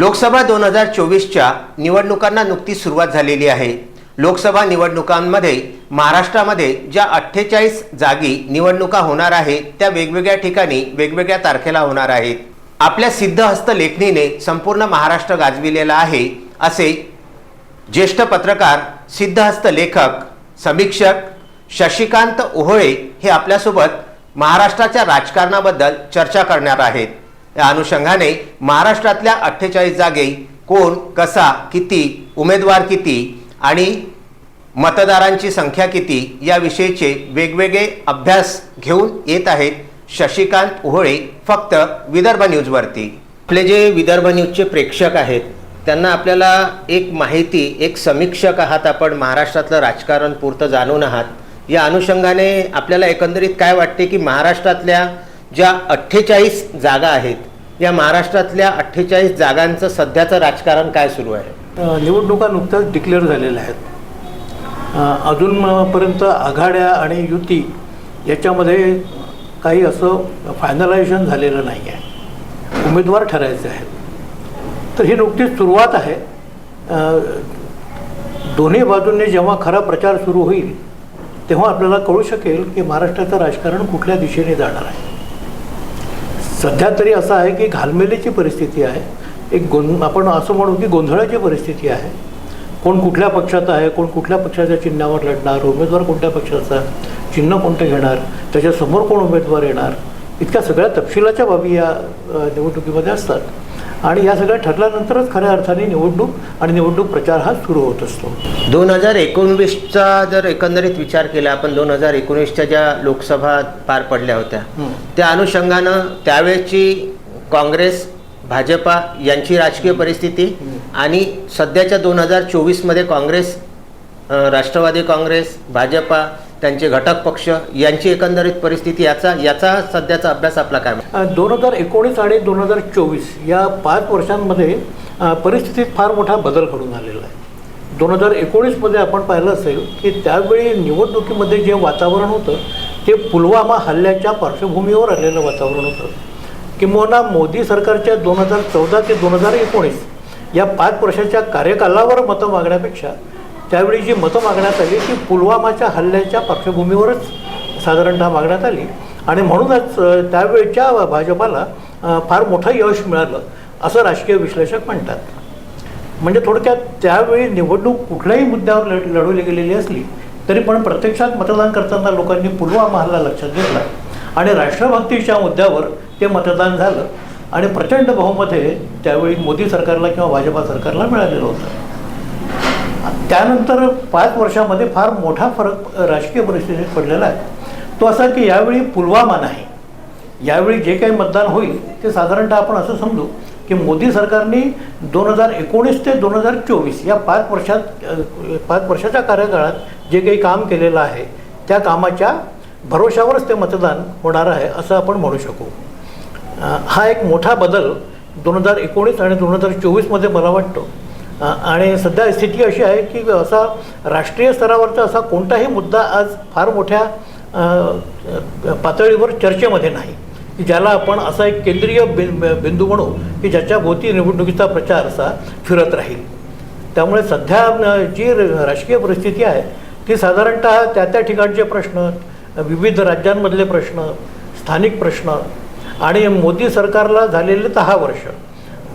लोकसभा दोन हजार चोवीसच्या निवडणुकांना नुकतीच सुरुवात झालेली आहे. लोकसभा निवडणुकांमध्ये महाराष्ट्रामध्ये ज्या अठ्ठेचाळीस जागी निवडणुका होणार आहेत त्या वेगवेगळ्या ठिकाणी वेगवेगळ्या तारखेला होणार आहेत. आपल्या सिद्धहस्त लेखणीने संपूर्ण महाराष्ट्र गाजविलेला आहे असे ज्येष्ठ पत्रकार सिद्धहस्त लेखक समीक्षक शशिकांत ओहोळे हे आपल्यासोबत महाराष्ट्राच्या राजकारणाबद्दल चर्चा करणार आहेत. या अनुषंगाने महाराष्ट्रातल्या अठ्ठेचाळीस जागे कोण कसा किती उमेदवार किती आणि मतदारांची संख्या किती याविषयीचे वेगवेगळे अभ्यास घेऊन येत आहेत शशिकांत ओहोळे फक्त विदर्भ न्यूजवरती. आपले जे विदर्भ न्यूजचे प्रेक्षक आहेत त्यांना आपल्याला एक माहिती एक समीक्षक आहात आपण महाराष्ट्रातलं राजकारण पुरतं जाणून आहात. या अनुषंगाने आपल्याला एकंदरीत काय वाटते की महाराष्ट्रातल्या ज्या अठ्ठेचाळीस जागा आहेत या महाराष्ट्रातल्या अठ्ठेचाळीस जागांचं सध्याचं राजकारण काय सुरू आहे? निवडणुका नुकत्याच डिक्लेअर झालेल्या आहेत. अजूनपर्यंत आघाड्या आणि युती याच्यामध्ये काही असं फायनलायझेशन झालेलं नाही आहे उमेदवार ठरायचे आहेत. तर ही नुकतीच सुरुवात आहे. दोन्ही बाजूंनी जेव्हा खरा प्रचार सुरू होईल तेव्हा आपल्याला कळू शकेल की महाराष्ट्राचं राजकारण कुठल्या दिशेने जाणार आहे. सध्या तरी असं आहे की घालमेलीची परिस्थिती आहे. एक गों आपण असं म्हणू की गोंधळाची परिस्थिती आहे. कोण कुठल्या पक्षात आहे कोण कुठल्या पक्षाच्या चिन्हावर लढणार उमेदवार कोणत्या पक्षाचा चिन्ह कोणतं घेणार त्याच्यासमोर कोण उमेदवार येणार इतक्या सगळ्या तपशिलाच्या बाबी या निवडणुकीमध्ये असतात. आणि या सगळ्या ठरल्यानंतरच खऱ्या अर्थाने निवडणूक आणि निवडणूक प्रचार हा सुरू होत असतो दोन हजार एकोणवीसचा जर एकंदरीत विचार केला आपण दोन हजार एकोणीसच्या ज्या लोकसभा पार पडल्या होत्या. त्या अनुषंगानं त्यावेळची काँग्रेस भाजपा यांची राजकीय परिस्थिती आणि सध्याच्या दोन हजार चोवीसमध्ये काँग्रेस राष्ट्रवादी काँग्रेस भाजपा त्यांचे घटक पक्ष यांची एकंदरीत परिस्थिती याचा याचा सध्याचा अभ्यास आपला काय म्हणतो? दोन हजार एकोणीस आणि दोन हजार चोवीस या पाच वर्षांमध्ये परिस्थितीत फार मोठा बदल घडून आलेला आहे दोन हजार एकोणीसमध्ये आपण पाहिलं असेल की त्यावेळी निवडणुकीमध्ये जे वातावरण होतं ते पुलवामा हल्ल्याच्या पार्श्वभूमीवर आलेलं वातावरण होतं किंबहुना मोदी सरकारच्या दोन हजार चौदा ते दोन हजार एकोणीस या पाच वर्षाच्या कार्यकालावर मतं मागण्यापेक्षा त्यावेळी जी मतं मागण्यात आली ती पुलवामाच्या हल्ल्याच्या पार्श्वभूमीवरच साधारणतः मागण्यात आली. आणि म्हणूनच त्यावेळच्या भाजपाला फार मोठं यश मिळालं असं राजकीय विश्लेषक म्हणतात. म्हणजे थोडक्यात त्यावेळी निवडणूक कुठल्याही मुद्द्यावर लढ लढवली गेलेली असली तरी पण प्रत्यक्षात मतदान करताना लोकांनी पुलवामा हल्ला लक्षात घेतला. आणि राष्ट्रभक्तीच्या मुद्द्यावर ते मतदान झालं. आणि प्रचंड बहुमते त्यावेळी मोदी सरकारला किंवा भाजपा सरकारला मिळालेलं होतं. त्यानंतर पाच वर्षामध्ये फार मोठा फरक राजकीय परिस्थितीत पडलेला आहे. तो असा की यावेळी पुलवामा नाही. यावेळी जे काही मतदान होईल ते साधारणतः आपण असं समजू की मोदी सरकारने दोन हजार एकोणीस ते दोन हजार चोवीस या पाच वर्षात पाच वर्षाच्या कार्यकाळात जे काही काम केलेलं आहे त्या कामाच्या भरोशावरच ते मतदान होणार आहे असं आपण म्हणू शकू. हा एक मोठा बदल दोन हजार एकोणीस आणि दोन हजार चोवीसमध्ये मला वाटतो. आणि सध्या स्थिती अशी आहे की असा राष्ट्रीय स्तरावरचा असा कोणताही मुद्दा आज फार मोठ्या पातळीवर चर्चेमध्ये नाही. की ज्याला आपण असा एक केंद्रीय बिंदू म्हणू की ज्याच्या भोवती निवडणुकीचा प्रचार असा फिरत राहील. त्यामुळे सध्या जी र- राजकीय परिस्थिती आहे ती साधारणतः त्या त्या ठिकाणचे प्रश्न विविध राज्यांमधले प्रश्न स्थानिक प्रश्न आणि मोदी सरकारला झालेले दहा वर्ष.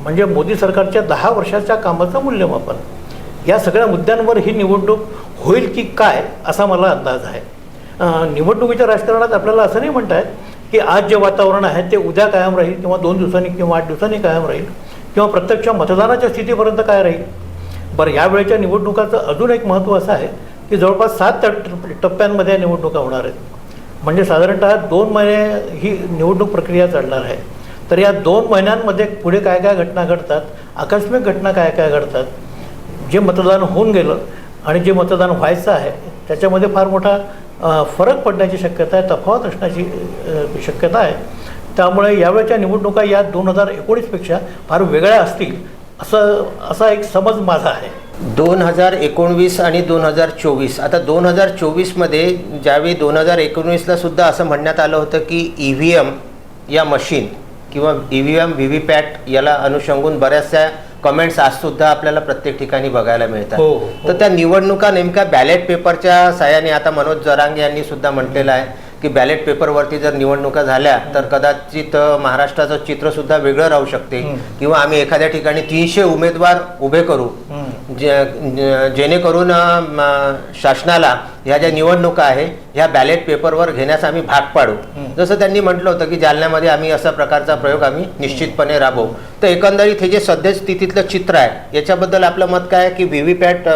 म्हणजे मोदी सरकारच्या दहा वर्षाच्या कामाचं मूल्यमापन. या सगळ्या मुद्द्यांवर ही निवडणूक होईल की काय असा मला अंदाज आहे. निवडणुकीच्या राजकारणात आपल्याला असं नाही म्हणता येत की आज जे वातावरण आहे ते उद्या कायम राहील किंवा दोन दिवसांनी किंवा आठ दिवसांनी कायम राहील किंवा प्रत्यक्ष मतदानाच्या स्थितीपर्यंत काय राहील. बरं यावेळेच्या निवडणुकाचं अजून एक महत्त्व असं आहे की जवळपास सात टप्प्यांमध्ये निवडणुका होणार आहेत. म्हणजे साधारणतः दोन महिने ही निवडणूक प्रक्रिया चालणार आहे. तर या दोन महिन्यांमध्ये पुढे काय काय घटना घडतात आकस्मिक घटना काय काय घडतात जे मतदान होऊन गेलं आणि जे मतदान व्हायचं आहे त्याच्यामध्ये फार मोठा फरक पडण्याची शक्यता आहे तफावत असण्याची शक्यता आहे. त्यामुळे यावेळच्या निवडणुका या दोन हजार एकोणीसपेक्षा फार वेगळ्या असतील असं असा एक समज माझा आहे. दोन हजार एकोणवीस आणि दोन हजार चोवीस. आता दोन हजार चोवीसमध्ये ज्यावेळी दोन हजार एकोणवीसला सुद्धा असं म्हणण्यात आलं होतं की ई व्ही एम या मशीन किंवा E V M V V PAT याला अनुषंगून बऱ्याचशा कमेंट्स आज सुद्धा आपल्याला प्रत्येक ठिकाणी बघायला मिळतात. हो, हो. तर त्या निवडणुका नेमक्या बॅलेट पेपरच्या साह्याने आता मनोज जरांगे यांनी सुद्धा म्हटलेलं आहे की बॅलेट पेपरवरती जर निवडणुका झाल्या तर कदाचित महाराष्ट्राचं चित्र सुद्धा वेगळं राहू शकते. किंवा आम्ही एखाद्या ठिकाणी तीनशे उमेदवार उभे करू. जेणेकरून शासनाला ह्या ज्या निवडणुका आहे ह्या बॅलेट पेपरवर घेण्यास आम्ही भाग पाडू. जसं त्यांनी म्हटलं होतं की जालन्यामध्ये आम्ही असा प्रकारचा प्रयोग आम्ही निश्चितपणे राबवू. तर एकंदरीत हे जे सध्या स्थितीतलं चित्र आहे याच्याबद्दल आपलं मत काय आहे की V V PAT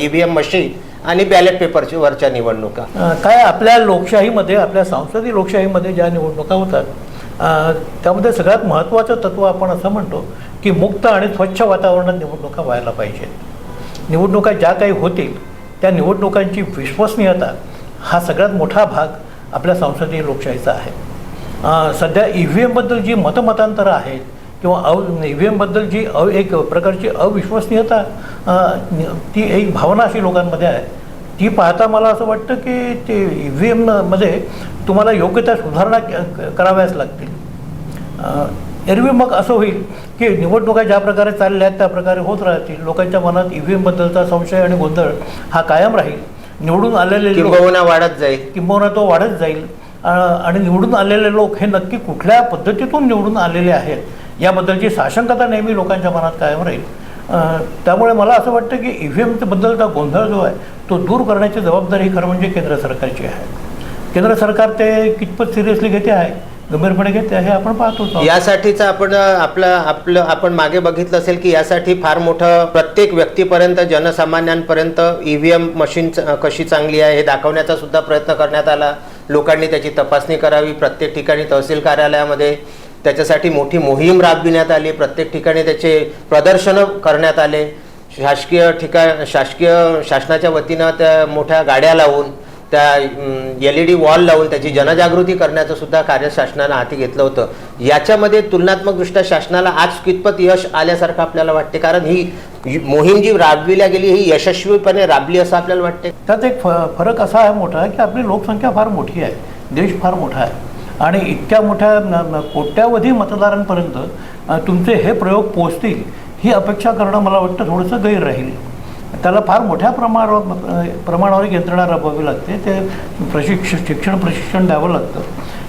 EVM machine आणि बॅलेट पेपरची वरच्या निवडणुका? काय आपल्या लोकशाहीमध्ये आपल्या संसदीय लोकशाहीमध्ये ज्या निवडणुका होतात त्यामध्ये सगळ्यात महत्त्वाचं तत्त्व आपण असं म्हणतो की मुक्त आणि स्वच्छ वातावरणात निवडणुका व्हायला पाहिजेत. निवडणुका ज्या काही होतील त्या निवडणुकांची विश्वसनीयता हा सगळ्यात मोठा भाग आपल्या संसदीय लोकशाहीचा आहे. सध्या ई व्ही एमबद्दल जी मतमतांतरं आहेत किंवा अव ई व्ही एमबद्दल जी अव एक प्रकारची अविश्वसनीयता ती एक भावना अशी लोकांमध्ये आहे. ती पाहता मला असं वाटतं की ते ई व्ही एममध्ये तुम्हाला योग्य त्या सुधारणा क- क- कराव्याच लागतील. एरवी मग असं होईल की निवडणुका ज्या प्रकारे चालल्या आहेत त्या प्रकारे होत राहतील. लोकांच्या मनात ई व्ही एमबद्दलचा संशय आणि गोंधळ हा कायम राहील. निवडून आलेले किंबहुना वाढत जाईल. किंबहुना तो वाढत जाईल. आणि निवडून आलेले लोक हे नक्की कुठल्या पद्धतीतून निवडून आलेले आहेत याबद्दलची साशंकता नेहमी लोकांच्या मनात कायम राहील. त्यामुळे मला असं वाटतं की ई व्ही एमबद्दलचा गोंधळ जो आहे तो दूर करण्याची जबाबदारी खरं म्हणजे केंद्र सरकारची आहे. केंद्र सरकार ते कितपत सिरियसली घेते आहे? गंभीरपणे घेते आहे हे आपण पाहतो यासाठीच यासाठीचं आपण आपलं आपलं आपण मागे बघितलं असेल की यासाठी फार मोठं प्रत्येक व्यक्तीपर्यंत जनसामान्यांपर्यंत ईव्हीएम मशीन च- कशी चांगली आहे हे दाखवण्याचा सुद्धा प्रयत्न करण्यात आला. लोकांनी त्याची तपासणी करावी. प्रत्येक ठिकाणी तहसील कार्यालयामध्ये त्याच्यासाठी मोठी मोहीम राबविण्यात आली. प्रत्येक ठिकाणी त्याचे प्रदर्शनं करण्यात आले. शासकीय ठिकाण शासकीय शासनाच्या वतीनं त्या मोठ्या गाड्या लावून त्या एल ई डी वॉल लावून त्याची जनजागृती करण्याचं सुद्धा कार्य शासनानं हाती घेतलं होतं. याच्यामध्ये तुलनात्मकदृष्ट्या शासनाला आज कितपत यश आल्यासारखं आपल्याला वाटते? कारण ही मोहीम जी राबविल्या गेली ही यशस्वीपणे राबली असं आपल्याला वाटते? त्यात एक फ फरक असा आहे मोठा की आपली लोकसंख्या फार मोठी आहे. देश फार मोठा आहे. आणि इतक्या मोठ्या कोट्यावधी मतदारांपर्यंत तुमचे हे प्रयोग पोचतील ही अपेक्षा करणं मला वाटतं थोडंसं गैर राहील. त्याला फार मोठ्या प्रमाणावर प्रमाणावर एक यंत्रणा राबवावी लागते. ते प्रशिक्ष शिक्षण प्रशिक्षण द्यावं लागतं.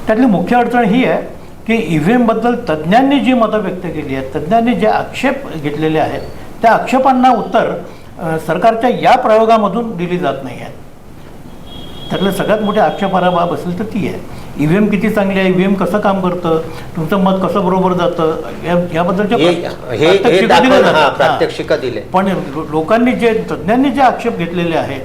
त्यातली मुख्य अडचण ही आहे की ई व्ही एमबद्दल तज्ज्ञांनी जी मतं व्यक्त केली आहेत तज्ज्ञांनी जे आक्षेप घेतलेले आहेत त्या आक्षेपांना उत्तर सरकारच्या या प्रयोगामधून दिली जात नाही आहेत. त्यातलं सगळ्यात मोठी आक्षेपार्ह बाब असेल तर ती आहे. ई व्ही एम किती चांगली आहे? ई व्ही एम कसं काम करतं? तुमचं मत कसं बरोबर जातं? या याबद्दलचे प्र- हे प्रात्यक्षिकं दिली. पण लोकांनी जे तज्ज्ञांनी जे आक्षेप घेतलेले आहेत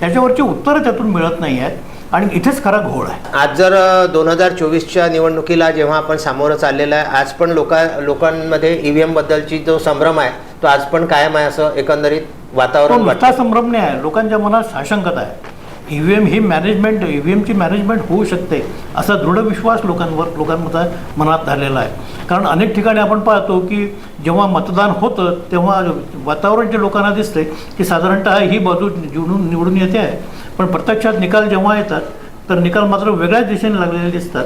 त्याच्यावरची उत्तरं त्यातून मिळत नाही आहेत आणि इथेच खरा घोळ आहे. आज जर दोन हजार चोवीसच्या निवडणुकीला जेव्हा आपण सामोरं चाललेलं आहे आज पण लोका लोकांमध्ये ईव्हीएम बद्दलची जो संभ्रम आहे तो आज पण कायम आहे असं एकंदरीत वातावरण संभ्रम नाही आहे. लोकांच्या मनात साशंकता आहे. ई व्ही एम ही मॅनेजमेंट ई व्ही एमची मॅनेजमेंट होऊ शकते असा दृढ विश्वास लोकांवर लोकांचा मनात झालेला आहे. कारण अनेक ठिकाणी आपण पाहतो की जेव्हा मतदान होतं तेव्हा वातावरण जे लोकांना दिसते की साधारणतः ही बाजू निवडून निवडून येते. आहे पण प्रत्यक्षात निकाल जेव्हा येतात तर निकाल मात्र वेगळ्याच दिशेने लागलेले दिसतात.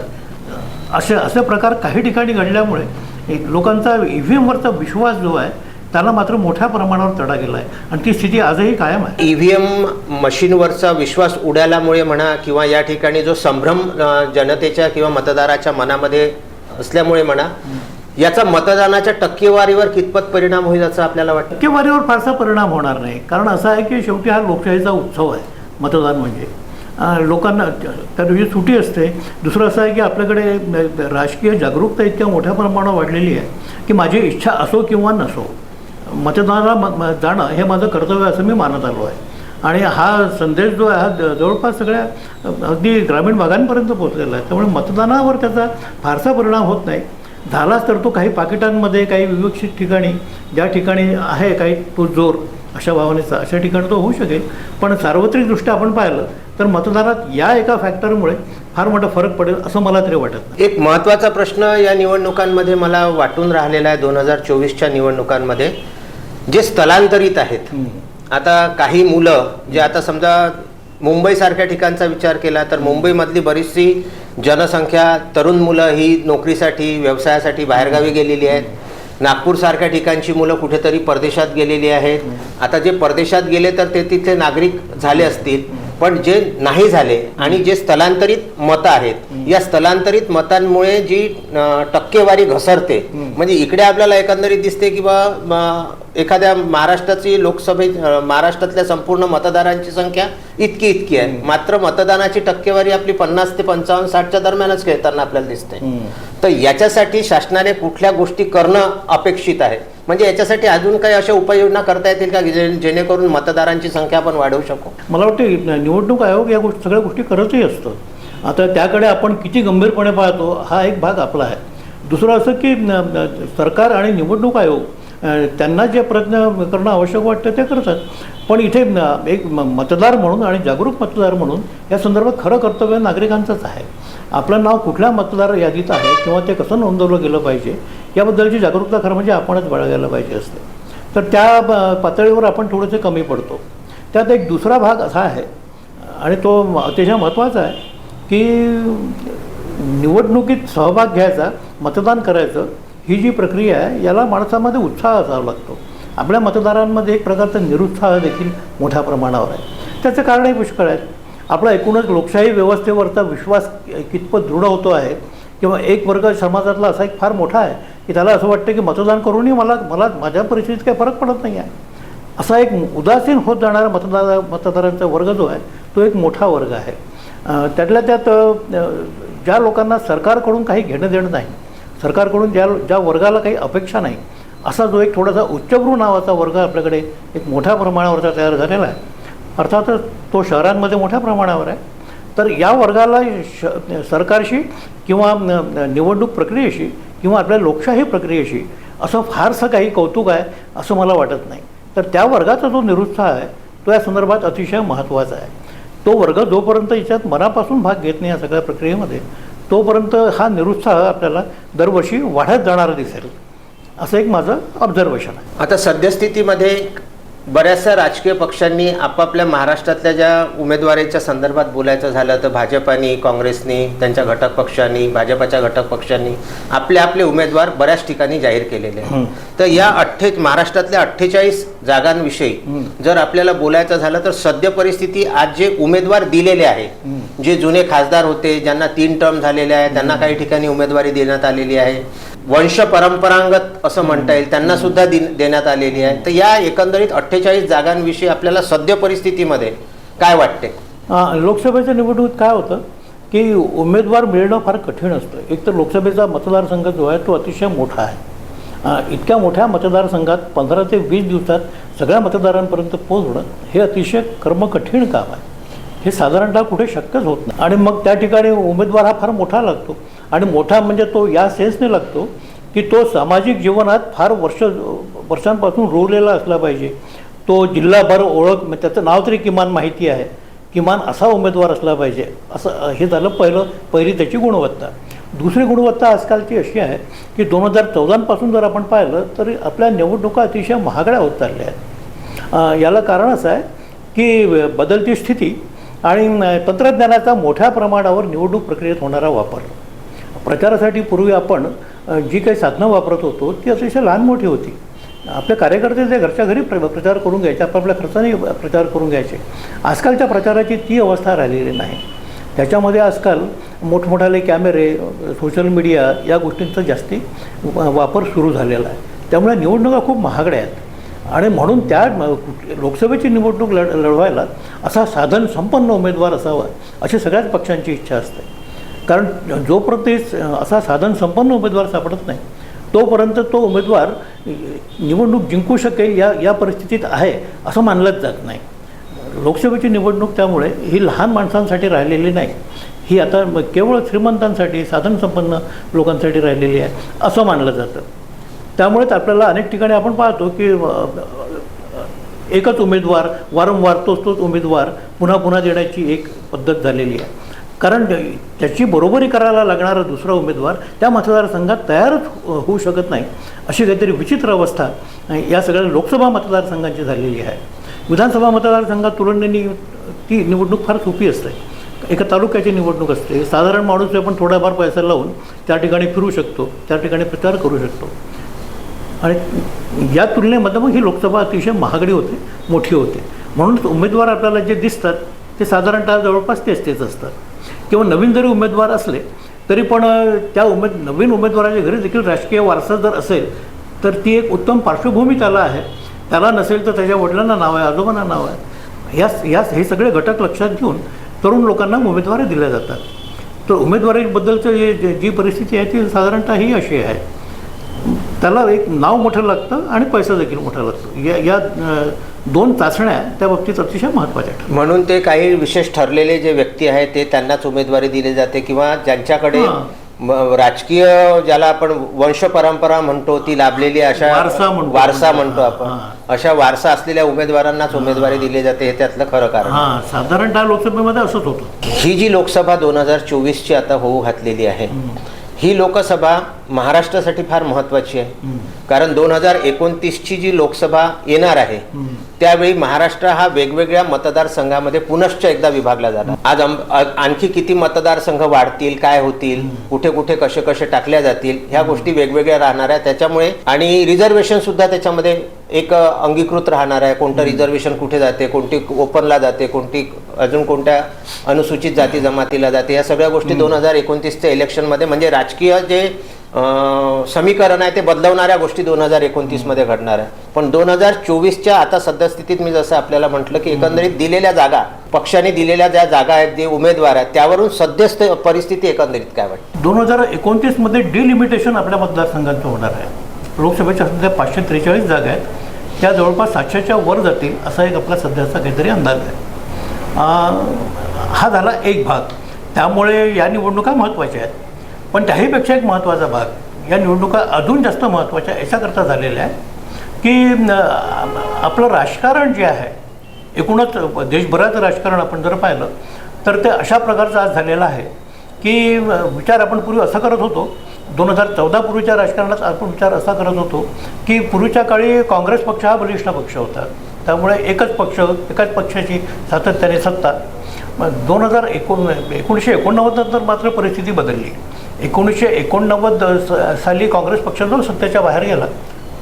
असे असे प्रकार काही ठिकाणी घडल्यामुळे एक लोकांचा ई व्ही एमवरचा विश्वास जो आहे त्याला मात्र मोठ्या प्रमाणावर तडा गेला आहे आणि ती स्थिती आजही कायम आहे. ईव्हीएम मशीनवरचा विश्वास उडाल्यामुळे म्हणा किंवा या ठिकाणी जो संभ्रम जनतेच्या किंवा मतदाराच्या मनामध्ये असल्यामुळे म्हणा याचा मतदानाच्या टक्केवारीवर कितपत परिणाम होईल असं आपल्याला वाटतं? टक्केवारीवर फारसा परिणाम होणार नाही. कारण असं आहे की शेवटी हा लोकशाहीचा उत्सव आहे मतदान म्हणजे. लोकांना त्या दिवशी सुटी असते. दुसरं असं आहे की आपल्याकडे राजकीय जागरूकता इतक्या मोठ्या प्रमाणावर वाढलेली आहे की माझी इच्छा असो किंवा नसो मतदानाला म- जाणं हे माझं कर्तव्य असं मी मानत आलो आहे. आणि हा संदेश जो आहे हा ज- जवळपास सगळ्या अगदी ग्रामीण भागांपर्यंत पोहोचलेला आहे. त्यामुळे मतदानावर त्याचा फारसा परिणाम होत नाही. झालाच तर तो काही पाकिटांमध्ये काही विवक्षित ठिकाणी ज्या ठिकाणी आहे काही तो जोर अशा भावनेचा अशा ठिकाणी तो होऊ शकेल. पण सार्वत्रिकदृष्ट्या आपण पाहिलं तर मतदानात या एका फॅक्टरमुळे फार मोठा फरक पडेल असं मला तरी वाटत एक महत्त्वाचा प्रश्न या निवडणुकांमध्ये मला वाटून राहिलेला आहे दोन हजार चोवीसच्या निवडणुकांमध्ये. जे स्थलांतरित आहेत. आता काही मुलं जे आता समजा मुंबईसारख्या ठिकाणचा विचार केला तर मुंबईमधली बरीचशी जनसंख्या तरुण मुलं ही नोकरीसाठी व्यवसायासाठी बाहेरगावी गेलेली आहेत. नागपूरसारख्या ठिकाणची मुलं कुठेतरी परदेशात गेलेली आहेत. आता जे परदेशात गेले तर ते तिथले नागरिक झाले असतील. पण जे नाही झाले आणि जे स्थलांतरित मतं आहेत या स्थलांतरित मतांमुळे जी टक्केवारी घसरते म्हणजे इकडे आपल्याला एकंदरीत दिसते की बा एखाद्या महाराष्ट्राची लोकसभे महाराष्ट्रातल्या संपूर्ण मतदारांची संख्या इतकी इतकी आहे. मात्र मतदानाची टक्केवारी आपली पन्नास ते पंचावन्न साठच्या दरम्यानच खेळताना आपल्याला दिसते. तर याच्यासाठी शासनाने कुठल्या गोष्टी करणं अपेक्षित आहे? म्हणजे याच्यासाठी अजून काही अशा उपाययोजना करता येतील का जेणेकरून मतदारांची संख्या आपण वाढवू शकू? मला वाटतं निवडणूक आयोग या गोष्टी सगळ्या गोष्टी करतही असतं. आता त्याकडे आपण किती गंभीरपणे पाहतो हा एक भाग आपला आहे. दुसरं असं की न- सरकार आणि निवडणूक आयोग त्यांना जे प्रयत्न करणं आवश्यक वाटतं ते करतात पण इथे एक म- मतदार म्हणून आणि जागरूक मतदार म्हणून या संदर्भात खरं कर्तव्य नागरिकांचंच आहे. आपलं नाव कुठल्या मतदार यादीत आहे किंवा ते कसं नोंदवलं गेलं पाहिजे याबद्दलची जागरूकता खरं म्हणजे आपणच बाळगायला पाहिजे असते. तर त्या पातळीवर आपण थोडंसं कमी पडतो. त्यात एक दुसरा भाग असा आहे आणि तो अतिशय महत्त्वाचा आहे की निवडणुकीत सहभाग घ्यायचा मतदान करायचं ही जी प्रक्रिया आहे याला माणसामध्ये उत्साह असावा लागतो. आपल्या मतदारांमध्ये एक प्रकारचा निरुत्साह देखील मोठ्या प्रमाणावर आहे. त्याचं कारणही पुष्कळ आहेत. आपला एकूणच लोकशाही व्यवस्थेवरचा विश्वास कितपत दृढ होतो आहे किंवा एक वर्ग समाजातला असा एक फार मोठा आहे की त्याला असं वाटतं की मतदान करूनही मला मला माझ्या परिस्थितीत काही फरक पडत नाही आहे. असा एक उदासीन होत जाणारा मतदार मतदारांचा वर्ग जो आहे तो एक मोठा वर्ग आहे. त्यातल्या त्यात ज्या लोकांना सरकारकडून काही घेणं देणं नाही सरकारकडून ज्या ज्या वर्गाला काही अपेक्षा नाही असा जो एक थोडासा उच्चभ्रू नावाचा वर्ग आपल्याकडे एक मोठ्या प्रमाणावरचा तयार झालेला आहे. अर्थातच तो शहरांमध्ये मोठ्या प्रमाणावर आहे. तर या वर्गाला श सरकारशी किंवा निवडणूक प्रक्रियेशी किंवा आपल्या लोकशाही प्रक्रियेशी असं फारसं काही कौतुक आहे असं मला वाटत नाही. तर त्या वर्गाचा जो निरुत्साह आहे तो या संदर्भात अतिशय महत्त्वाचा आहे. तो वर्ग जोपर्यंत याच्यात मनापासून भाग घेत नाही या सगळ्या प्रक्रियेमध्ये तोपर्यंत हा निरुत्साह आपल्याला दरवर्षी वाढत जाणारा दिसेल. असं एक माझं ऑब्झर्वेशन आहे. आता सद्यस्थितीमध्ये बऱ्याचशा राजकीय पक्षांनी आपापल्या महाराष्ट्रातल्या ज्या उमेदवारीच्या संदर्भात बोलायचं झालं तर भाजपानी काँग्रेसनी त्यांच्या घटक पक्षांनी भाजपाच्या घटक पक्षांनी आपले आपले उमेदवार बऱ्याच ठिकाणी जाहीर केलेले आहेत. तर या अठ्ठे महाराष्ट्रातल्या अठ्ठेचाळीस जागांविषयी जर आपल्याला बोलायचं झालं तर सद्य परिस्थिती आज जे उमेदवार दिलेले आहे जे जुने खासदार होते ज्यांना तीन टर्म झालेले आहे त्यांना काही ठिकाणी उमेदवारी देण्यात आलेली आहे. वंश परंपरागत असं म्हणता येईल. त्यांना सुद्धा देण्यात आलेली आहे. तर या एकंदरीत अठ्ठेचाळीस जागांविषयी आपल्याला सद्य परिस्थितीमध्ये काय वाटते? लोकसभेच्या निवडणुकीत काय होतं की उमेदवार मिळणं फार कठीण असतं. एक तर लोकसभेचा मतदारसंघ जो आहे तो अतिशय मोठा आहे. इतक्या मोठ्या मतदारसंघात पंधरा ते वीस दिवसात सगळ्या मतदारांपर्यंत पोहोचणं हे अतिशय कर्मकठीण काम आहे. हे साधारणतः कुठे शक्यच होत नाही. आणि मग त्या ठिकाणी उमेदवार हा फार मोठा लागतो. आणि मोठा म्हणजे तो या सेन्सने लागतो की तो सामाजिक जीवनात फार वर्ष वर्षांपासून रुळलेला असला पाहिजे. तो जिल्हाभर ओळख म्हणजे त्याचं नाव तरी किमान माहिती आहे. किमान असा उमेदवार असला पाहिजे. असं हे झालं पहिलं पहिली त्याची गुणवत्ता. दुसरी गुणवत्ता आजकालची अशी आहे की दोन हजार चौदापासून जर आपण पाहिलं तरी आपल्या निवडणुका अतिशय महागड्या होत चालल्या आहेत. याला कारण असं आहे की बदलती स्थिती आणि तंत्रज्ञानाचा मोठ्या प्रमाणावर निवडणूक प्रक्रियेत होणारा वापर. प्रचारासाठी पूर्वी आपण जी काही साधनं वापरत होतो ती अतिशय लहान मोठी होती. आपले कार्यकर्ते जे घरच्या घरी प्र प्रचार करून घ्यायचे आपापल्या खर्चाने प्रचार करून घ्यायचे. आजकालच्या प्रचाराची ती अवस्था राहिलेली नाही. त्याच्यामध्ये आजकाल मोठमोठाले कॅमेरे सोशल मीडिया या गोष्टींचा जास्ती वापर सुरू झालेला आहे. त्यामुळे निवडणुका खूप महागड्या आहेत. आणि म्हणून त्या लोकसभेची निवडणूक लढ लढवायला असा साधन संपन्न उमेदवार असावा अशी सगळ्याच पक्षांची इच्छा असते. कारण जोपर्यंत असा साधन संपन्न उमेदवार सापडत नाही तोपर्यंत तो उमेदवार निवडणूक जिंकू शकेल या या परिस्थितीत आहे असं मानलंच जात नाही. लोकसभेची निवडणूक त्यामुळे ही लहान माणसांसाठी राहिलेली नाही. ही आता केवळ श्रीमंतांसाठी साधनसंपन्न लोकांसाठी राहिलेली आहे असं मानलं जातं. त्यामुळेच आपल्याला अनेक ठिकाणी आपण पाहतो की एकच उमेदवार वारंवार तोच तोच उमेदवार पुन्हा पुन्हा देण्याची एक पद्धत झालेली आहे. कारण त्याची बरोबरी करायला लागणारा दुसरा उमेदवार त्या मतदारसंघात तयारच हो, होऊ शकत नाही. अशी काहीतरी विचित्र अवस्था या सगळ्या लोकसभा मतदारसंघांची झालेली आहे. विधानसभा मतदारसंघात तुलनेने ती निवडणूक फार सोपी असते. एका तालुक्याची निवडणूक असते. साधारण माणूस आपण थोडाफार पैसा लावून त्या ठिकाणी फिरू शकतो त्या ठिकाणी प्रचार करू शकतो. आणि या तुलनेमध्ये मग ही लोकसभा अतिशय महागडी होते मोठी होते. म्हणून उमेदवार आपल्याला जे दिसतात ते साधारणतः जवळपास तेच तेच असतात. किंवा नवीन जरी उमेदवार असले तरी पण त्या उमेद नवीन उमेदवाराच्या घरी देखील राजकीय वारसा जर असेल तर ती एक उत्तम पार्श्वभूमी त्याला आहे. त्याला नसेल तर त्याच्या वडिलांना नाव आहे आजोबांना नाव आहे. यास यास हे सगळे घटक लक्षात घेऊन तरुण लोकांना उमेदवारी दिल्या जातात. तर उमेदवारीबद्दलचं जे- जी परिस्थिती आहे ती साधारणतः ही अशी आहे. त्याला एक नाव मोठं लागतं आणि पैसा देखील मोठा लागतो. या या दोन चाचण्या त्या बाबतीत अतिशय महत्त्वाच्या ठरतात. म्हणून ते काही विशेष ठरलेले जे व्यक्ती आहेत ते त्यांनाच उमेदवारी दिली जाते किंवा ज्यांच्याकडे राजकीय ज्याला आपण वंश परंपरा म्हणतो ती लाभलेली अशा वारसा म्हणतो. आपण. अशा वारसा असलेल्या उमेदवारांनाच उमेदवारी दिली जाते हे त्यातलं खरं कारण साधारणतः लोकसभेमध्ये असंच होतं. ही जी लोकसभा दोन हजार चोवीसची आता होऊ घातलेली आहे ही लोकसभा महाराष्ट्रासाठी फार महत्वाची आहे. कारण दोन हजार एकोणतीसची जी लोकसभा येणार आहे त्यावेळी महाराष्ट्र हा वेगवेगळ्या मतदारसंघामध्ये पुनश्च एकदा विभागला जाणार. आज आणखी किती मतदारसंघ वाढतील काय होतील कुठे कुठे कसे कसे टाकल्या जातील ह्या गोष्टी वेगवेगळ्या राहणार आहे त्याच्यामुळे आणि रिझर्वेशन सुद्धा त्याच्यामध्ये एक अंगीकृत राहणार आहे. कोणतं रिझर्वेशन कुठे जाते कोणती ओपनला जाते कोणती अजून कोणत्या अनुसूचित जाती जमातीला जाते या सगळ्या गोष्टी दोन हजार एकोणतीसच्या इलेक्शनमध्ये म्हणजे राजकीय जे समीकरण आहे ते बदलवणाऱ्या गोष्टी दोन हजार एकोणतीसमध्ये घडणार आहे. पण दोन हजार चोवीसच्या आता सद्यस्थितीत मी जसं आपल्याला म्हटलं की एकंदरीत दिलेल्या जागा पक्षाने दिलेल्या ज्या जागा आहेत जे उमेदवार आहेत त्यावरून सद्यस्थ परिस्थिती एकंदरीत काय वाटते? दोन हजार एकोणतीसमध्ये डिलिमिटेशन आपल्या मतदारसंघांचं होणार आहे. लोकसभेच्या सध्या पाचशे त्रेचाळीस जागा आहेत. त्या जवळपास सातशेच्या वर जातील असा एक आपला सध्याचा काहीतरी अंदाज आहे. हा झाला एक भाग. त्यामुळे या निवडणुका महत्त्वाच्या आहेत. पण त्याहीपेक्षा एक महत्त्वाचा भाग या निवडणुका अजून जास्त महत्त्वाच्या याच्याकरता झालेल्या आहे की आपलं राजकारण जे आहे एकूणच देशभराचं राजकारण आपण जर पाहिलं तर ते अशा प्रकारचं आज झालेलं आहे की विचार आपण पूर्वी असा करत होतो दोन हजार चौदा पूर्वीच्या राजकारणात आपण विचार असा करत होतो की पूर्वीच्या काळी काँग्रेस पक्ष हा बलिष्ठ पक्ष होता त्यामुळे एकच पक्ष एकाच पक्षाची सातत्याने सत्ता. मग दोन हजार एकोण एकोणीसशे एकोणनव्वद नंतर मात्र परिस्थिती बदलली. एकोणीसशे एकोणनव्वद स- साली काँग्रेस पक्षातून सत्तेच्या बाहेर गेला.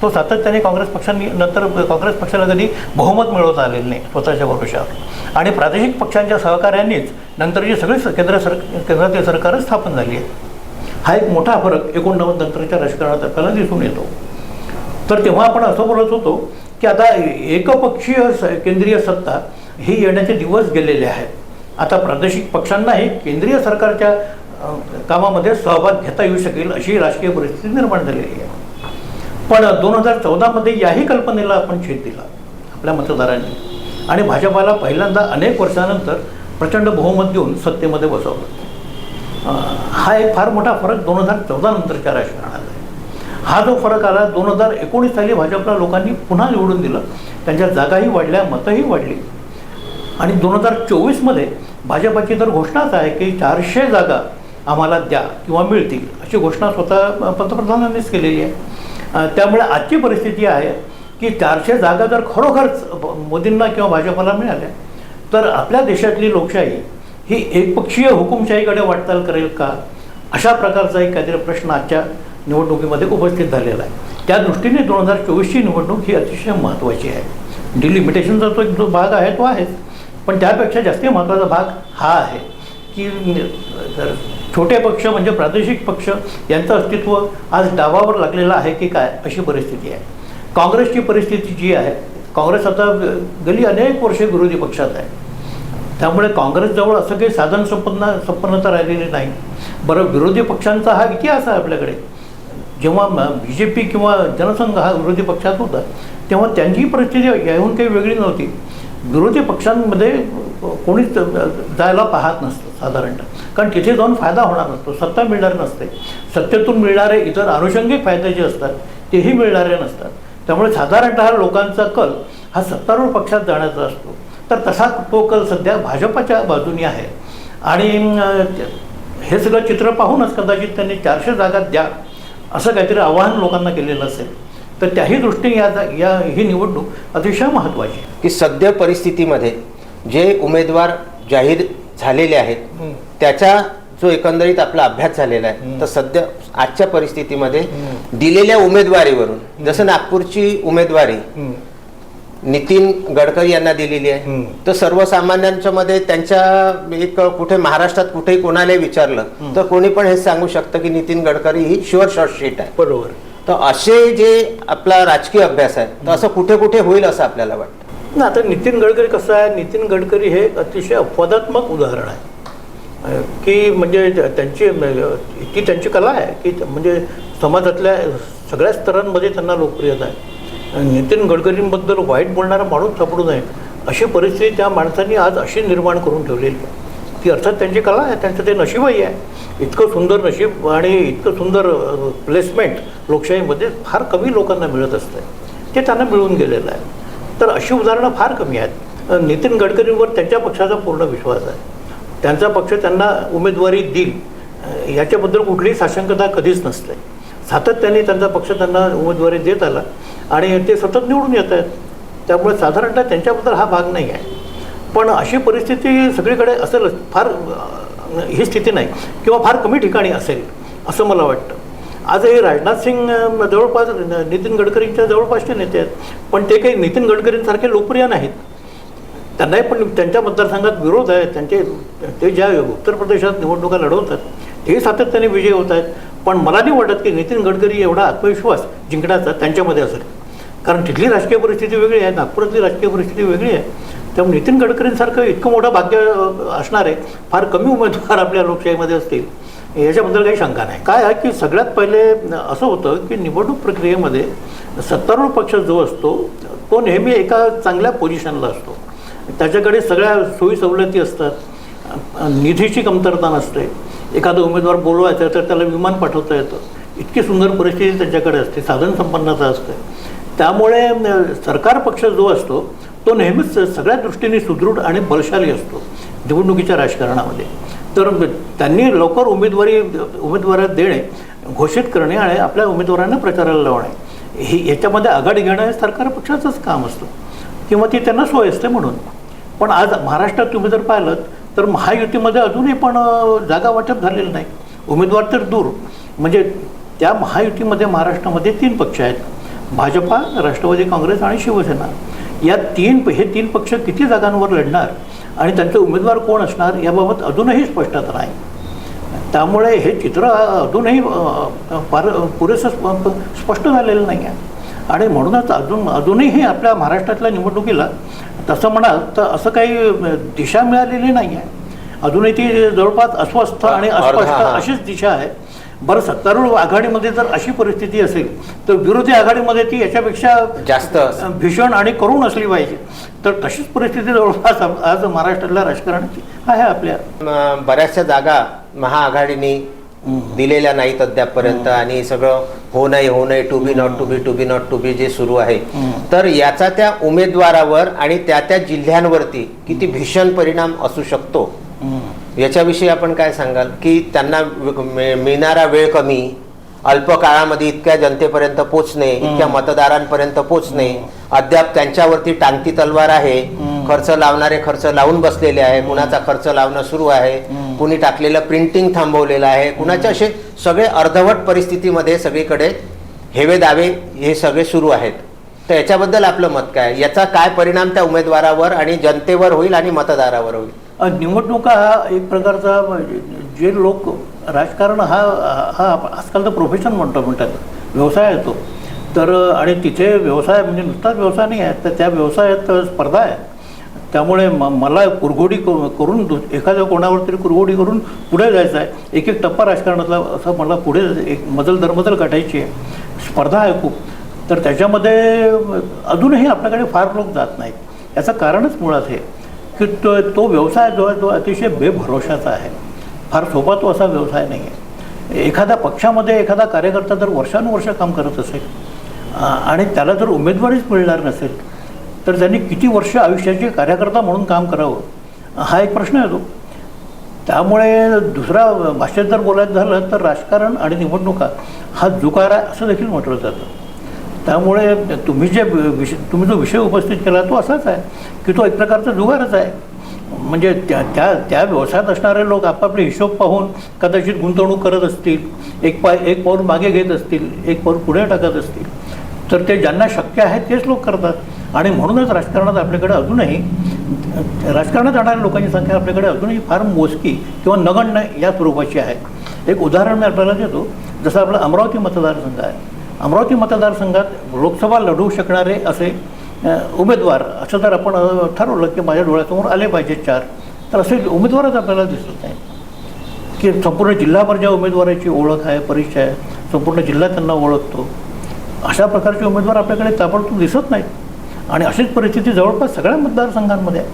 तो सातत्याने काँग्रेस पक्षांनी नंतर काँग्रेस पक्षाला कधी बहुमत मिळवता आलेलं नाही स्वतःच्या भरोशावर आणि प्रादेशिक पक्षांच्या सहकार्यांनीच नंतरची सगळी स- केंद्र सर केंद्रातील सरकारं स्थापन झाली आहे हा एक मोठा फरक एकोणनव्वद नंतरच्या राजकारणात आपल्याला दिसून येतो. तर तेव्हा आपण असं बोलत होतो की आता एकपक्षीय स- केंद्रीय सत्ता ही येण्याचे दिवस गेलेले आहेत. आता प्रादेशिक पक्षांनाही केंद्रीय सरकारच्या कामामध्ये सहभाग घेता येऊ शकेल अशी राजकीय परिस्थिती निर्माण झालेली आहे. पण दोन हजार चौदामध्ये याही कल्पनेला आपण छेद दिला आपल्या मतदारांनी. आणि भाजपाला पहिल्यांदा अनेक वर्षानंतर प्रचंड बहुमत देऊन सत्तेमध्ये बसवलं. हा एक फार मोठा फरक दोन हजार चौदा नंतरच्या राजकारणात आहे. हा जो फरक आला दोन हजार एकोणीस साली भाजपला लोकांनी पुन्हा निवडून दिलं. त्यांच्या जागाही वाढल्या मतंही वाढली. आणि दोन हजार चोवीसमध्ये भाजपाची तर घोषणाच आहे की चारशे जागा आम्हाला द्या किंवा मिळतील अशी घोषणा स्वतः पंतप्रधानांनीच केलेली आहे. त्यामुळे आजची परिस्थिती आहे की चारशे जागा जर खरोखरच मोदींना किंवा भाजपाला मिळाल्या तर आपल्या देशातली लोकशाही ही एकपक्षीय हुकुमशाहीकडे वाटचाल करेल का? अशा प्रकारचा एक काहीतरी प्रश्न आजच्या निवडणुकीमध्ये उपस्थित झालेला आहे. त्या दृष्टीने दोन हजार चोवीसची निवडणूक ही अतिशय महत्त्वाची आहे. डिलिमिटेशनचा तो एक जो भाग आहे तो आहेच. पण त्यापेक्षा जास्त महत्त्वाचा भाग हा आहे की जर छोटे पक्ष म्हणजे प्रादेशिक पक्ष यांचं अस्तित्व आज डावावर लागलेलं आहे की काय अशी परिस्थिती आहे. काँग्रेसची परिस्थिती जी आहे काँग्रेस आता गेली अनेक वर्षे विरोधी पक्षात आहे. त्यामुळे काँग्रेसजवळ असं काही साधन संपन्न संपन्नता राहिलेली नाही. बरं विरोधी पक्षांचा हा इतिहास आहे आपल्याकडे. जेव्हा बी जे पी किंवा जनसंघ हा विरोधी पक्षात होता तेव्हा त्यांची परिस्थिती याहून काही वेगळी नव्हती. विरोधी पक्षांमध्ये कोणीच जायला पाहत नसतं साधारणतः. कारण तिथे जाऊन फायदा होणार नसतो सत्ता मिळणार नसते. सत्तेतून मिळणारे इतर अनुषंगिक फायदे जे असतात तेही मिळणारे नसतात. त्यामुळे साधारणतः लोकांचा कल हा सत्तारूढ पक्षात जाण्याचा असतो. तर तसा तो कल सध्या भाजपाच्या बाजूने आहे. आणि हे सगळं चित्र पाहूनच कदाचित त्यांनी चारशे जागा द्या असं काहीतरी आवाहन लोकांना केलेलं असेल. तर त्याही दृष्टीने या जा- या ही निवडणूक अतिशय महत्त्वाची आहे. की सध्या परिस्थितीमध्ये जे उमेदवार जाहीर झालेले आहेत त्याच्या जो एकंदरीत आपला अभ्यास झालेला आहे तर सध्या आजच्या परिस्थितीमध्ये दिलेल्या उमेदवारीवरून जसं नागपूरची उमेदवारी नितीन गडकरी यांना दिलेली आहे. तर सर्वसामान्यांच्या मध्ये त्यांच्या एक कुठे महाराष्ट्रात कुठेही कोणालाही विचारलं तर कोणी पण हे सांगू शकतं की नितीन गडकरी ही शुअर शॉर्ट शीट आहे. बरोबर. तर असे जे आपला राजकीय अभ्यास आहे तर असं कुठे कुठे होईल असं आपल्याला वाटतं. ना आता नितीन गडकरी कसं आहे? नितीन गडकरी हे अतिशय अपवादात्मक उदाहरण आहे. की म्हणजे त्यांची ती त्यांची कला आहे की म्हणजे समाजातल्या सगळ्या स्तरांमध्ये त्यांना लोकप्रियता आहे. नितीन गडकरींबद्दल वाईट बोलणारा माणूस सापडू नये अशी परिस्थिती त्या माणसांनी आज अशी निर्माण करून ठेवलेली आहे. ती अर्थात त्यांची कला आहे त्यांचं ते नशीबही आहे. इतकं सुंदर नशीब आणि इतकं सुंदर प्लेसमेंट लोकशाहीमध्ये फार कमी लोकांना मिळत असतं ते त्यांना मिळून गेलेलं आहे. तर अशी उदाहरणं फार कमी आहेत. नितीन गडकरींवर त्यांच्या पक्षाचा पूर्ण विश्वास आहे. त्यांचा पक्ष त्यांना उमेदवारी देईल. याच्याबद्दल कुठलीही साशंकता कधीच नसते. सातत्याने त्यांचा पक्ष त्यांना उमेदवारी देत आला आणि ते सतत निवडून येत आहेत. त्यामुळे साधारणतः त्यांच्याबद्दल हा भाग नाही आहे. पण अशी परिस्थिती सगळीकडे असेल फार ही स्थिती नाही किंवा फार कमी ठिकाणी असेल असं मला वाटतं. आजही राजनाथ सिंग जवळपास नितीन गडकरींच्या जवळपासचे नेते आहेत. पण ते काही नितीन गडकरींसारखे लोकप्रिय नाहीत. त्यांनाही पण त्यांच्या मतदारसंघात विरोध आहे. त्यांचे ते ज्या उत्तर प्रदेशात निवडणुका लढवतात तेही सातत्याने विजयी होत आहेत. पण मला नाही वाटत की नितीन गडकरी एवढा आत्मविश्वास जिंकण्याचा त्यांच्यामध्ये असेल. कारण तिथली राजकीय परिस्थिती वेगळी आहे. नागपुरातली राजकीय परिस्थिती वेगळी आहे. त्यामुळे नितीन गडकरींसारखं इतकं मोठं भाग्य असणार आहे. फार कमी उमेदवार आपल्या लोकशाहीमध्ये असतील. याच्याबद्दल काही शंका नाही. काय आहे की सगळ्यात पहिले असं होतं की निवडणूक प्रक्रियेमध्ये सत्तारूढ पक्ष जो असतो तो नेहमी एका चांगल्या पोझिशनला असतो. त्याच्याकडे सगळ्या सोयी सवलती असतात. निधीची कमतरता नसते. एखादा उमेदवार बोलवायचा तर त्याला विमान पाठवता येतं. इतकी सुंदर परिस्थिती त्याच्याकडे असते. साधन संपन्नता असते त्यामुळे सरकार पक्ष जो असतो तो नेहमीच सगळ्या दृष्टीने सुदृढ आणि बलशाली असतो निवडणुकीच्या राजकारणामध्ये. तर त्यांनी लवकर उमेदवारी उमेदवार देणे घोषित करणे आणि आपल्या उमेदवारांना प्रचाराला लावणे. हे याच्यामध्ये आघाडी घेणं हे सरकार पक्षाचंच काम असतं. किंवा ती त्यांना सोय असते म्हणून. पण आज महाराष्ट्रात तुम्ही जर पाहिलं तर महायुतीमध्ये अजूनही पण जागा वाटप झालेलं नाही. उमेदवार तर दूर. म्हणजे त्या महायुतीमध्ये महाराष्ट्रामध्ये तीन पक्ष आहेत. भाजपा राष्ट्रवादी काँग्रेस आणि शिवसेना. या तीन हे तीन पक्ष किती जागांवर लढणार? आणि त्यांचे उमेदवार कोण असणार याबाबत अजूनही स्पष्टता नाही. त्यामुळे हे चित्र अजूनही फार पुरेसं स्प- स्पष्ट झालेलं नाही आहे. आणि म्हणूनच अजून अजूनही आपल्या महाराष्ट्रातल्या निवडणुकीला तसं म्हणाल तर असं काही दिशा मिळालेली नाही आहे. अजूनही ती जवळपास अस्वस्थ आणि अस्पष्ट. अशीच दिशा आहे. बरं सत्तारूढ आघाडीमध्ये जर अशी परिस्थिती असेल तर विरोधी आघाडीमध्ये ती याच्यापेक्षा जास्त. भीषण आणि करुण असली पाहिजे. तर तशीच परिस्थिती जवळपास आज महाराष्ट्रातल्या राजकारणाची आहे आपल्या. बऱ्याचशा जागा महाआघाडीने दिलेल्या नाहीत अद्यापपर्यंत आणि सगळं हो नाही हो नाही to be not to be to be not to be जे सुरू आहे. तर याचा त्या उमेदवारावर आणि त्या त्या जिल्ह्यांवरती किती भीषण परिणाम असू शकतो? याच्याविषयी आपण काय सांगाल? की त्यांना मिळणारा वेळ कमी अल्प काळामध्ये इतक्या जनतेपर्यंत पोचणे इतक्या मतदारांपर्यंत पोचणे अद्याप त्यांच्यावरती टांगती तलवार आहे. खर्च लावणारे खर्च लावून बसलेले आहे. कुणाचा खर्च लावणं सुरू आहे. कुणी टाकलेलं प्रिंटिंग थांबवलेलं आहे. कुणाचे असे सगळे अर्धवट परिस्थितीमध्ये सगळीकडे हेवे दावे हे सगळे सुरू आहेत. तर याच्याबद्दल आपलं मत काय? याचा काय परिणाम त्या उमेदवारावर आणि जनतेवर होईल आणि मतदारावर होईल? निवडणुका हा एक प्रकारचा म्हणजे जे लोक राजकारण हा हा आजकाल तर प्रोफेशन म्हणतो म्हणतात. व्यवसाय येतो तर आणि तिथे व्यवसाय म्हणजे नुसताच व्यवसाय नाही आहे तर त्या व्यवसायात स्पर्धा आहे. त्यामुळे म मला कुरघोडी क- करून दु- एखाद्या कोणावर तरी कुरघोडी करून पुढे जायचं आहे. एक एक टप्पा राजकारणातला असं मला पुढे एक मजल दरमजल गाठायची आहे. स्पर्धा आहे खूप. तर त्याच्यामध्ये अजूनही आपल्याकडे फार लोक जात नाहीत. याचं कारणच मुळात हे. की तो तो व्यवसाय जो आहे तो अतिशय बेभरोशाचा आहे. फार सोपा तो असा व्यवसाय नाही आहे. एखाद्या पक्षामध्ये एखादा कार्यकर्ता जर वर्षानुवर्ष काम करत असेल आणि त्याला जर उमेदवारीच मिळणार नसेल तर त्यांनी किती वर्ष आयुष्याचे कार्यकर्ता म्हणून काम करावं? हा एक प्रश्न येतो. त्यामुळे दुसरा भाषेत जर बोलायचं झालं तर राजकारण आणि निवडणुका हा जुकार आहे असं देखील म्हटलं जातं. त्यामुळे तुम्ही जे विषय तुम्ही जो विषय उपस्थित केला तो असाच आहे की तो एक प्रकारचा जुगारच आहे. म्हणजे त्या त्या त्या व्यवसायात असणारे लोक आपापले हिशोब पाहून कदाचित गुंतवणूक करत असतील एक पाय एक पाऊल मागे घेत असतील एक पाऊल पुढे टाकत असतील. तर ते ज्यांना शक्य आहे तेच लोक करतात. आणि म्हणूनच राजकारणात आपल्याकडे अजूनही राजकारणात जाणाऱ्या लोकांची संख्या आपल्याकडे अजूनही फार मोजकी किंवा नगण्य या स्वरूपाची आहे. एक उदाहरण मी आपल्याला देतो. जसं आपला अमरावती मतदारसंघ आहे. अमरावती मतदारसंघात लोकसभा लढवू शकणारे असे उमेदवार असं जर आपण ठरवलं की माझ्या डोळ्यासमोर आले पाहिजे चार तर असे उमेदवारच आपल्याला दिसत नाही की संपूर्ण जिल्हाभर ज्या उमेदवाराची ओळख आहे परिचय आहे संपूर्ण जिल्हा त्यांना ओळखतो अशा प्रकारचे उमेदवार आपल्याकडे ताबडतोब दिसत नाहीत. आणि अशीच परिस्थिती जवळपास सगळ्या मतदारसंघांमध्ये आहे.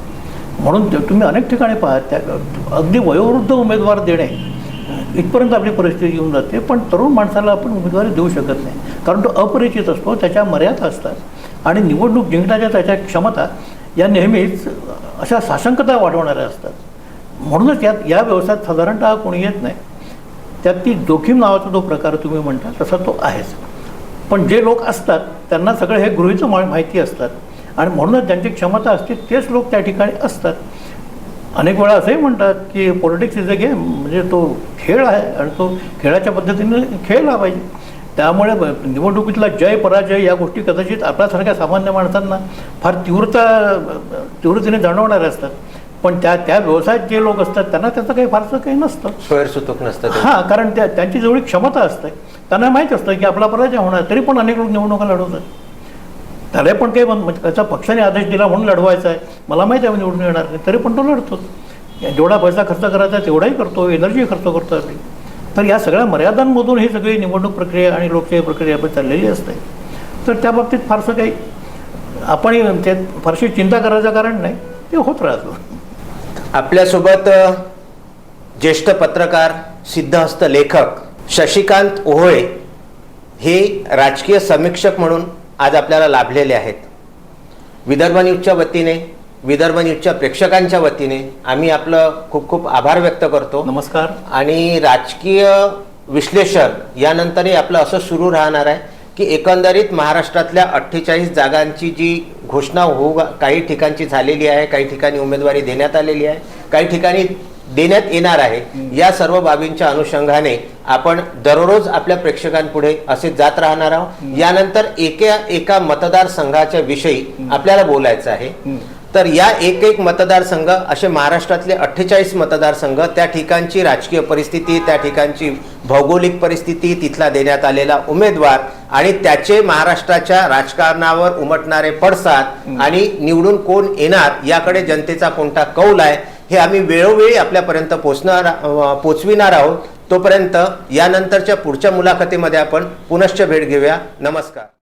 म्हणून तुम्ही अनेक ठिकाणी पाहा त्या अगदी वयोवृद्ध उमेदवार देणे इथपर्यंत आपली परिस्थिती येऊन जाते पण तरुण माणसाला आपण उमेदवारी देऊ शकत नाही. कारण तो अपरिचित असतो त्याच्या मर्यादा असतात. आणि निवडणूक जिंकण्याच्या त्याच्या क्षमता या नेहमीच अशा साशंकता वाढवणाऱ्या असतात. म्हणूनच यात या व्यवसायात साधारणतः कोणी येत नाही. त्यात ती जोखीम नावाचा जो प्रकार तुम्ही म्हणता तसा तो आहेच. पण जे लोक असतात त्यांना सगळं हे गृहीचं माहिती असतात. आणि म्हणूनच ज्यांची क्षमता असते तेच लोक त्या ठिकाणी असतात. अनेक वेळा असंही म्हणतात की पॉलिटिक्स इज अ गेम म्हणजे तो खेळ आहे आणि तो खेळाच्या पद्धतीने खेळला पाहिजे. त्यामुळे निवडणुकीतला जय पराजय या गोष्टी कदाचित आपल्यासारख्या सामान्य माणसांना फार तीव्रता तीव्रतेने जाणवणाऱ्या असतात. पण त्या त्या व्यवसायात जे लोक असतात त्यांना त्याचं काही फारसं काही नसतं. सोयरसुतूक नसतं. हां कारण त्या त्यांची जेवढी क्षमता असते त्यांना माहीत असतं की आपला पराजय होणार तरी पण अनेक लोक निवडणुका लढवतात. त्याला पण काही म्हणजे त्याचा पक्षाने आदेश दिला म्हणून लढवायचा आहे. मला माहिती आहे निवडून येणार नाही तरी पण तो लढतो जेवढा पैसा खर्च करायचा तेवढाही करतो एनर्जी खर्च करतो आपली तर या सगळ्या मर्यादांमधून ही सगळी निवडणूक प्रक्रिया आणि लोकशाही प्रक्रिया चाललेली असते. तर त्या बाबतीत फारसं काही आपण त्यात म्हणजे फारशी चिंता करायचं कारण नाही. ते होत राहतं. आपल्यासोबत ज्येष्ठ पत्रकार सिद्धहस्त लेखक शशिकांत ओहोळे हे राजकीय समीक्षक म्हणून आज आपल्याला लाभलेले आहेत. विदर्भ न्यूजच्या वतीने विदर्भ न्यूजच्या प्रेक्षकांच्या वतीने आम्ही आपलं खूप खूप आभार व्यक्त करतो. नमस्कार. आणि राजकीय विश्लेषण यानंतरही आपलं असं सुरू राहणार आहे की एकंदरीत महाराष्ट्रातल्या अठ्ठेचाळीस जागांची जी घोषणा होऊ काही ठिकाणची झालेली आहे काही ठिकाणी उमेदवारी देण्यात आलेली आहे काही ठिकाणी देण्यात येणार आहे या सर्व बाबींच्या अनुषंगाने आपण दररोज आपल्या प्रेक्षकांपुढे असे जात राहणार आहोत. यानंतर एका एका मतदारसंघाच्या विषयी आपल्याला बोलायचं आहे. तर या एक एक मतदारसंघ असे महाराष्ट्रातले अठ्ठेचाळीस मतदारसंघ त्या ठिकाणची राजकीय परिस्थिती त्या ठिकाणची भौगोलिक परिस्थिती तिथला देण्यात आलेला उमेदवार आणि त्याचे महाराष्ट्राच्या राजकारणावर उमटणारे पडसाद आणि निवडून कोण येणार याकडे जनतेचा कोणता कौल आहे हे आम्ही वेळोवेळी आपल्यापर्यंत पोचणार पोचविणार आहोत. तोपर्यंत यानंतरच्या पुढच्या मुलाखतीमध्ये आपण पुनश्च भेट घेऊया. नमस्कार.